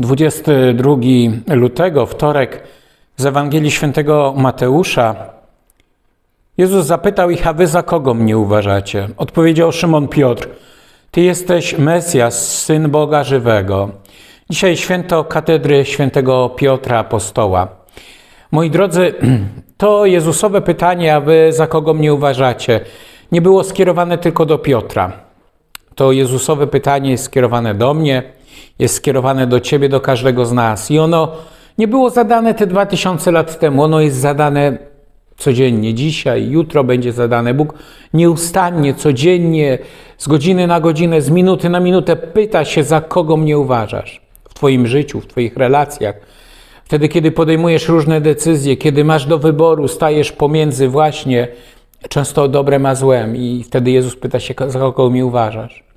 22 lutego, wtorek z Ewangelii Świętego Mateusza. Jezus zapytał ich, a wy za kogo mnie uważacie? Odpowiedział Szymon Piotr, ty jesteś Mesjasz, Syn Boga żywego. Dzisiaj święto katedry świętego Piotra Apostoła. Moi drodzy, to Jezusowe pytanie, a wy za kogo mnie uważacie, nie było skierowane tylko do Piotra. To Jezusowe pytanie jest skierowane do mnie, jest skierowane do ciebie, do każdego z nas. I ono nie było zadane te dwa tysiące lat temu, ono jest zadane codziennie, dzisiaj, jutro będzie zadane. Bóg nieustannie, codziennie, z godziny na godzinę, z minuty na minutę pyta się, za kogo mnie uważasz w Twoim życiu, w Twoich relacjach. Wtedy, kiedy podejmujesz różne decyzje, kiedy masz do wyboru, stajesz pomiędzy właśnie często dobrem a złem, i wtedy Jezus pyta się, za kogo mnie uważasz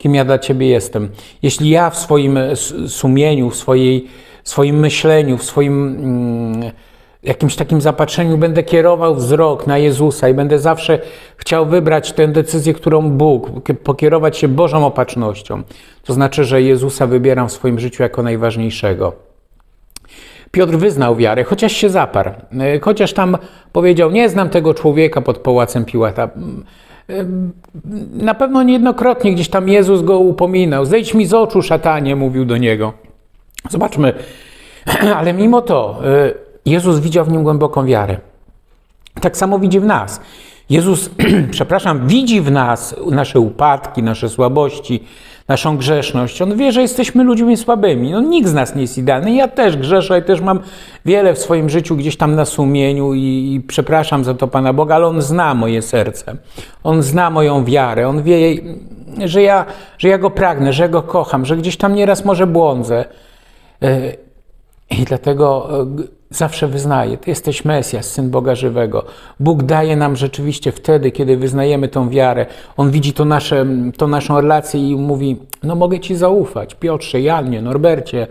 kim ja dla Ciebie jestem. Jeśli ja w swoim sumieniu, w swojej, swoim myśleniu, w swoim mm, jakimś takim zapatrzeniu będę kierował wzrok na Jezusa i będę zawsze chciał wybrać tę decyzję, którą Bóg, pokierować się Bożą opatrznością, to znaczy, że Jezusa wybieram w swoim życiu jako najważniejszego. Piotr wyznał wiarę, chociaż się zaparł, chociaż tam powiedział: Nie znam tego człowieka pod pałacem Piłata. Na pewno niejednokrotnie gdzieś tam Jezus go upominał. Zejdź mi z oczu, szatanie, mówił do niego. Zobaczmy, ale mimo to y, Jezus widział w nim głęboką wiarę. Tak samo widzi w nas. Jezus, przepraszam, widzi w nas nasze upadki, nasze słabości, naszą grzeszność. On wie, że jesteśmy ludźmi słabymi. No, nikt z nas nie jest idealny. Ja też grzeszę i też mam wiele w swoim życiu gdzieś tam na sumieniu i, i przepraszam za to Pana Boga, ale On zna moje serce. On zna moją wiarę. On wie, że ja, że ja Go pragnę, że Go kocham, że gdzieś tam nieraz może błądzę. E, I dlatego e, zawsze wyznaję, Ty jesteś Mesjasz, Syn Boga żywego. Bóg daje nam rzeczywiście wtedy, kiedy wyznajemy tą wiarę. On widzi to, nasze, to naszą relację i mówi, no mogę Ci zaufać, Piotrze, Janie, Norbercie,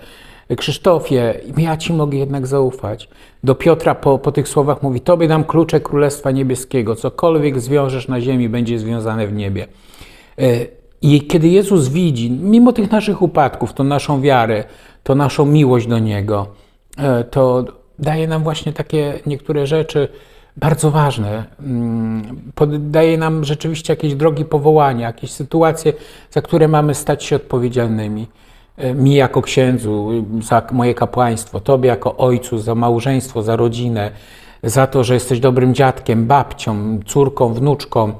Krzysztofie, ja Ci mogę jednak zaufać. Do Piotra po, po tych słowach mówi, Tobie dam klucze Królestwa Niebieskiego, cokolwiek zwiążesz na ziemi, będzie związane w niebie. E, I kiedy Jezus widzi, mimo tych naszych upadków, to naszą wiarę, to naszą miłość do Niego, e, to daje nam właśnie takie niektóre rzeczy bardzo ważne. Mm, daje nam rzeczywiście jakieś drogi powołania, jakieś sytuacje, za które mamy stać się odpowiedzialnymi. E, mi jako księdzu, za moje kapłaństwo, Tobie jako ojcu, za małżeństwo, za rodzinę, za to, że jesteś dobrym dziadkiem, babcią, córką, wnuczką,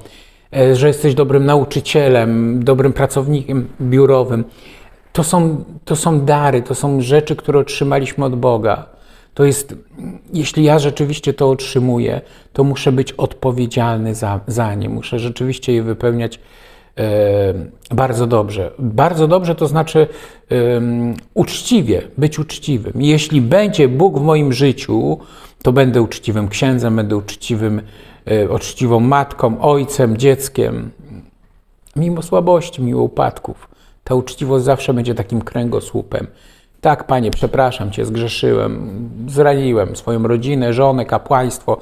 e, że jesteś dobrym nauczycielem, dobrym pracownikiem biurowym. To są, to są dary, to są rzeczy, które otrzymaliśmy od Boga. To jest, jeśli ja rzeczywiście to otrzymuję, to muszę być odpowiedzialny za, za nie, muszę rzeczywiście je wypełniać e, bardzo dobrze. Bardzo dobrze to znaczy e, uczciwie, być uczciwym. Jeśli będzie Bóg w moim życiu, to będę uczciwym księdzem, będę uczciwym, e, uczciwą matką, ojcem, dzieckiem. Mimo słabości, mimo upadków, ta uczciwość zawsze będzie takim kręgosłupem. Tak, panie, przepraszam cię, zgrzeszyłem, zraniłem swoją rodzinę, żonę, kapłaństwo,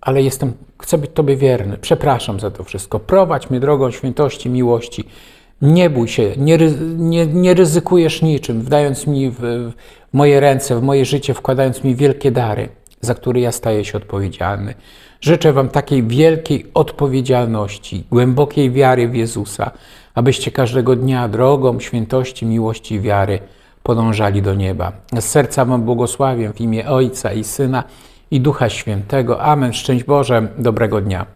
ale jestem, chcę być Tobie wierny. Przepraszam za to wszystko. Prowadź mnie drogą świętości, miłości. Nie bój się, nie, nie, nie ryzykujesz niczym, wdając mi w, w moje ręce, w moje życie, wkładając mi wielkie dary, za które ja staję się odpowiedzialny. Życzę Wam takiej wielkiej odpowiedzialności, głębokiej wiary w Jezusa, abyście każdego dnia drogą świętości, miłości i wiary podążali do nieba. Z serca Wam błogosławię w imię Ojca i Syna i Ducha Świętego. Amen. Szczęść Boże, dobrego dnia.